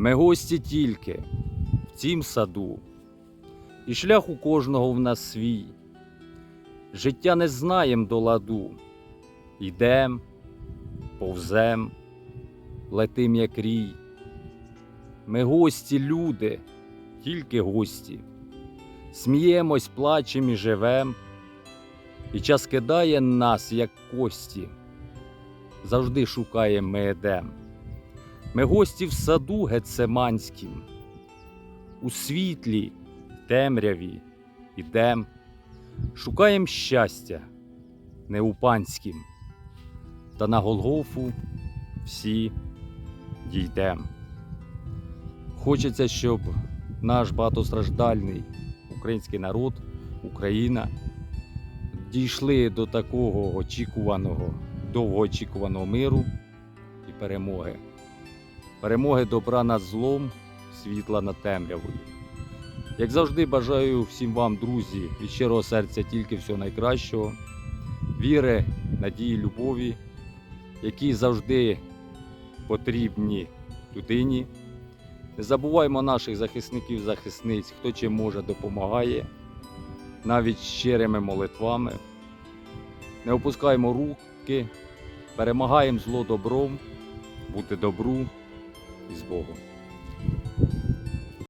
Ми гості тільки в цім саду, і шлях у кожного в нас свій. Життя не знаєм до ладу. Йдем, повзем, летим як рій. Ми гості, люди, тільки гості. Сміємось, плачем і живем, і час кидає нас, як кості. Завжди шукаєм ми едем. Ми гості в саду гецеманськім, у світлі, темряві ідем, шукаєм щастя не у панськім, та на Голгофу всі дійдем. Хочеться, щоб наш багатостраждальний український народ, Україна дійшли до такого очікуваного, довгоочікуваного миру і перемоги. Перемоги добра над злом, світла над темрявою. Як завжди, бажаю всім вам, друзі, від щирого серця тільки всього найкращого, віри, надії, любові, які завжди потрібні людині. Не забуваймо наших захисників, захисниць, хто чим може допомагає, навіть щирими молитвами. Не опускаємо руки, перемагаємо зло добром, бути добру і з Богом.